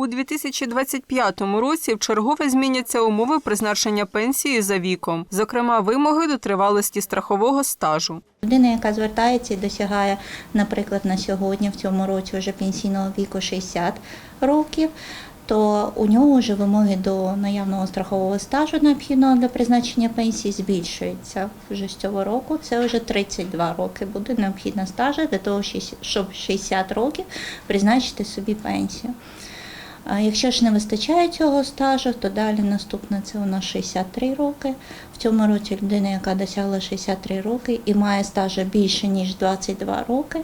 У 2025 році вчергове зміняться умови призначення пенсії за віком, зокрема вимоги до тривалості страхового стажу. Людина, яка звертається і досягає, наприклад, на сьогодні в цьому році вже пенсійного віку 60 років, то у нього вже вимоги до наявного страхового стажу необхідного для призначення пенсії збільшуються. Вже з цього року це вже 32 роки буде необхідна стажа для того, щоб 60 років призначити собі пенсію. Якщо ж не вистачає цього стажу, то далі наступне це у нас 63 роки. В цьому році людина, яка досягла 63 роки і має стажу більше ніж 22 роки,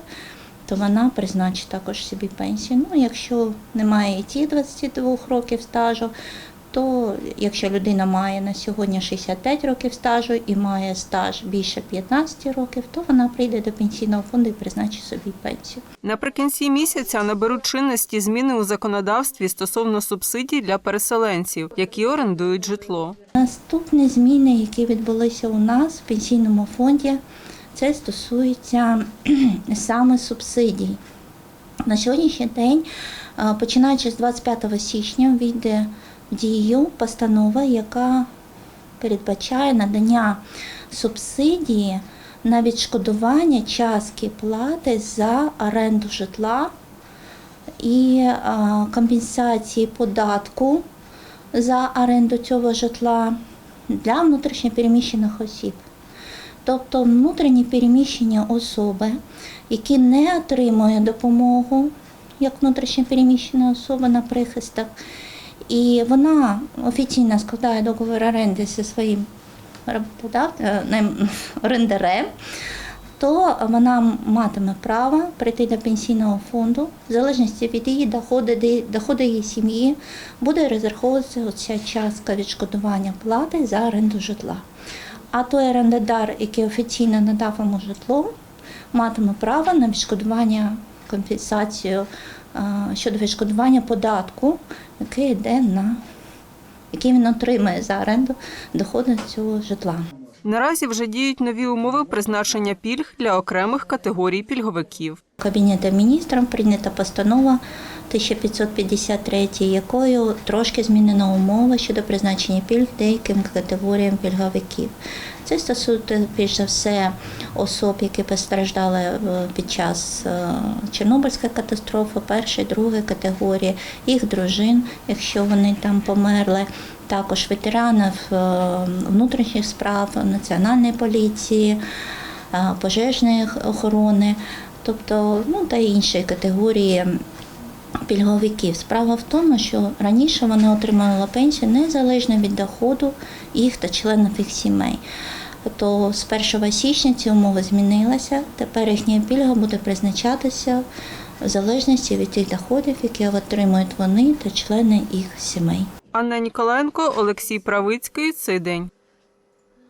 то вона призначить також собі пенсію. Ну, якщо немає і ті 22 років стажу, то якщо людина має на сьогодні 65 років стажу і має стаж більше 15 років, то вона прийде до пенсійного фонду і призначить собі пенсію. Наприкінці місяця наберуть чинності зміни у законодавстві стосовно субсидій для переселенців, які орендують житло. Наступні зміни, які відбулися у нас в пенсійному фонді, це стосується саме субсидій. На сьогоднішній день, е, починаючи з 25 січня, війде дію постанова, яка передбачає надання субсидії на відшкодування частки плати за оренду житла і компенсації податку за оренду цього житла для внутрішньопереміщених осіб. Тобто внутрішні переміщені особи, які не отримують допомогу як внутрішньопереміщена особа на прихистах, і вона офіційно складає договір оренди зі своїм роботодавцем, орендарем, то вона матиме право прийти до пенсійного фонду, в залежності від її доходу, доходу її сім'ї, буде розраховуватися оця частка відшкодування плати за оренду житла. А той орендадар, який офіційно надав йому житло, матиме право на відшкодування компенсацію щодо відшкодування податку, який йде на який він отримує за оренду доходу цього житла. Наразі вже діють нові умови призначення пільг для окремих категорій пільговиків. Кабінетом міністрів прийнята постанова 1553, якою трошки змінена умова щодо призначення пільг деяким категоріям пільговиків. Це стосується все особ, які постраждали е, під час е, Чорнобильської катастрофи, першої, другої категорії, їх дружин, якщо вони там померли, також ветеранів е, внутрішніх справ, національної поліції, пожежної охорони. Тобто ну та інші категорії пільговиків. Справа в тому, що раніше вони отримували пенсію незалежно від доходу їх та членів їх сімей. То з 1 січня ці умови змінилися. Тепер їхня пільга буде призначатися в залежності від тих доходів, які отримують вони та члени їх сімей. Анна Ніколаєнко, Олексій Правицький. Цей день.